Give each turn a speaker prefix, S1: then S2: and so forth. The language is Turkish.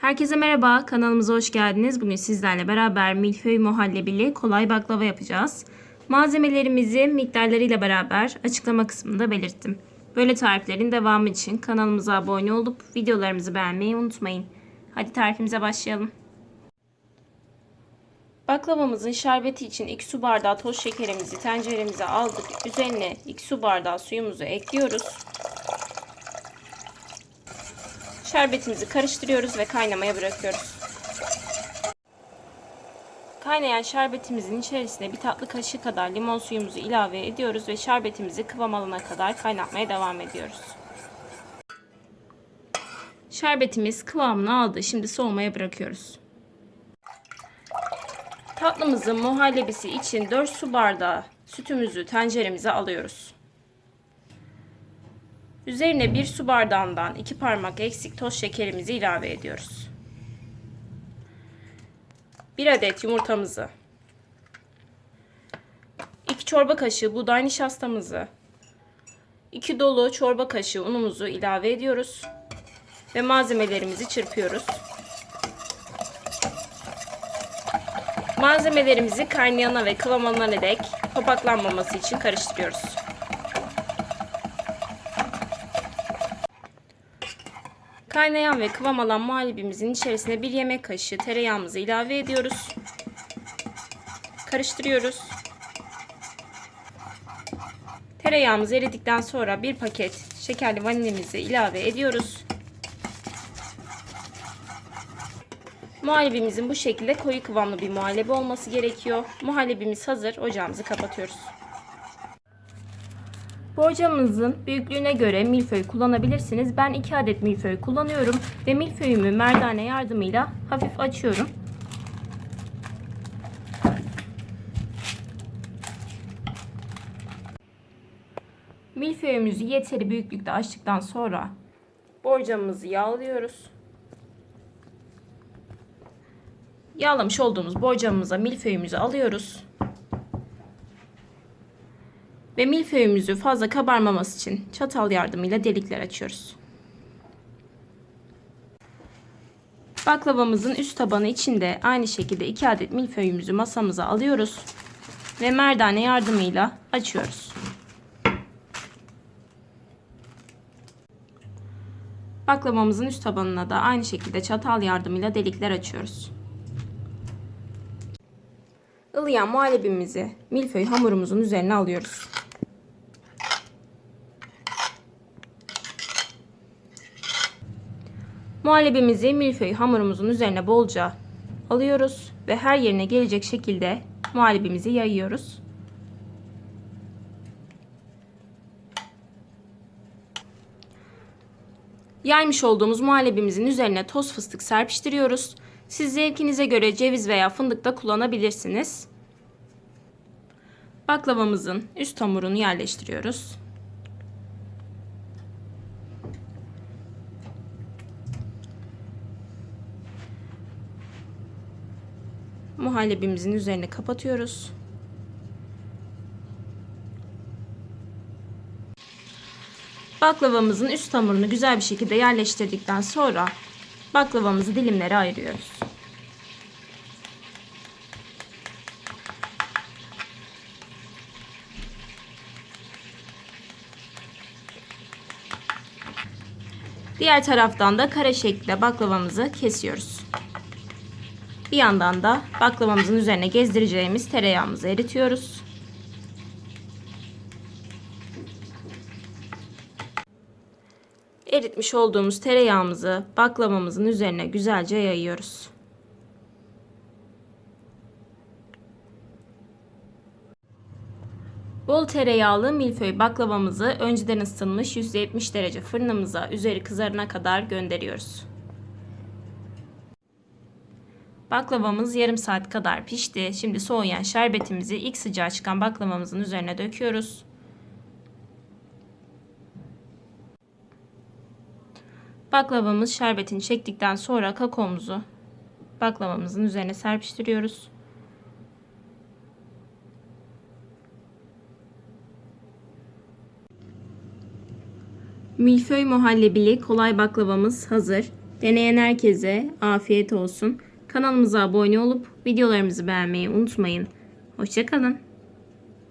S1: Herkese merhaba, kanalımıza hoş geldiniz. Bugün sizlerle beraber milföy muhallebili kolay baklava yapacağız. Malzemelerimizi miktarlarıyla beraber açıklama kısmında belirttim. Böyle tariflerin devamı için kanalımıza abone olup videolarımızı beğenmeyi unutmayın. Hadi tarifimize başlayalım. Baklavamızın şerbeti için 2 su bardağı toz şekerimizi tenceremize aldık. Üzerine 2 su bardağı suyumuzu ekliyoruz. Şerbetimizi karıştırıyoruz ve kaynamaya bırakıyoruz. Kaynayan şerbetimizin içerisine bir tatlı kaşığı kadar limon suyumuzu ilave ediyoruz ve şerbetimizi kıvam alana kadar kaynatmaya devam ediyoruz. Şerbetimiz kıvamını aldı. Şimdi soğumaya bırakıyoruz. Tatlımızın muhallebisi için 4 su bardağı sütümüzü tenceremize alıyoruz. Üzerine bir su bardağından iki parmak eksik toz şekerimizi ilave ediyoruz. Bir adet yumurtamızı, 2 çorba kaşığı buğday nişastamızı, 2 dolu çorba kaşığı unumuzu ilave ediyoruz ve malzemelerimizi çırpıyoruz. Malzemelerimizi kaynayana ve kıvam alana dek topaklanmaması için karıştırıyoruz. Kaynayan ve kıvam alan muhallebimizin içerisine bir yemek kaşığı tereyağımızı ilave ediyoruz. Karıştırıyoruz. Tereyağımız eridikten sonra bir paket şekerli vanilimizi ilave ediyoruz. Muhallebimizin bu şekilde koyu kıvamlı bir muhallebi olması gerekiyor. Muhallebimiz hazır. Ocağımızı kapatıyoruz. Borcamınızın büyüklüğüne göre milföy kullanabilirsiniz. Ben 2 adet milföy kullanıyorum ve milföyümü merdane yardımıyla hafif açıyorum. Milföyümüzü yeteri büyüklükte açtıktan sonra borcamımızı yağlıyoruz. Yağlamış olduğumuz borcamımıza milföyümüzü alıyoruz. Ve milföyümüzü fazla kabarmaması için çatal yardımıyla delikler açıyoruz. Baklavamızın üst tabanı içinde aynı şekilde 2 adet milföyümüzü masamıza alıyoruz ve merdane yardımıyla açıyoruz. Baklavamızın üst tabanına da aynı şekilde çatal yardımıyla delikler açıyoruz. Ilıyan muhallebimizi milföy hamurumuzun üzerine alıyoruz. Muhallebimizi milföy hamurumuzun üzerine bolca alıyoruz ve her yerine gelecek şekilde muhallebimizi yayıyoruz. Yaymış olduğumuz muhallebimizin üzerine toz fıstık serpiştiriyoruz. Siz zevkinize göre ceviz veya fındık da kullanabilirsiniz. Baklavamızın üst hamurunu yerleştiriyoruz. Muhallebimizin üzerine kapatıyoruz. Baklavamızın üst hamurunu güzel bir şekilde yerleştirdikten sonra baklavamızı dilimlere ayırıyoruz. Diğer taraftan da kare şekilde baklavamızı kesiyoruz. Bir yandan da baklavamızın üzerine gezdireceğimiz tereyağımızı eritiyoruz. Eritmiş olduğumuz tereyağımızı baklavamızın üzerine güzelce yayıyoruz. Bol tereyağlı milföy baklavamızı önceden ısıtılmış 170 derece fırınımıza üzeri kızarına kadar gönderiyoruz. Baklavamız yarım saat kadar pişti. Şimdi soğuyan şerbetimizi ilk sıcağı çıkan baklavamızın üzerine döküyoruz. Baklavamız şerbetini çektikten sonra kakaomuzu baklavamızın üzerine serpiştiriyoruz. Milföy muhallebili kolay baklavamız hazır. Deneyen herkese afiyet olsun. Kanalımıza abone olup videolarımızı beğenmeyi unutmayın. Hoşçakalın.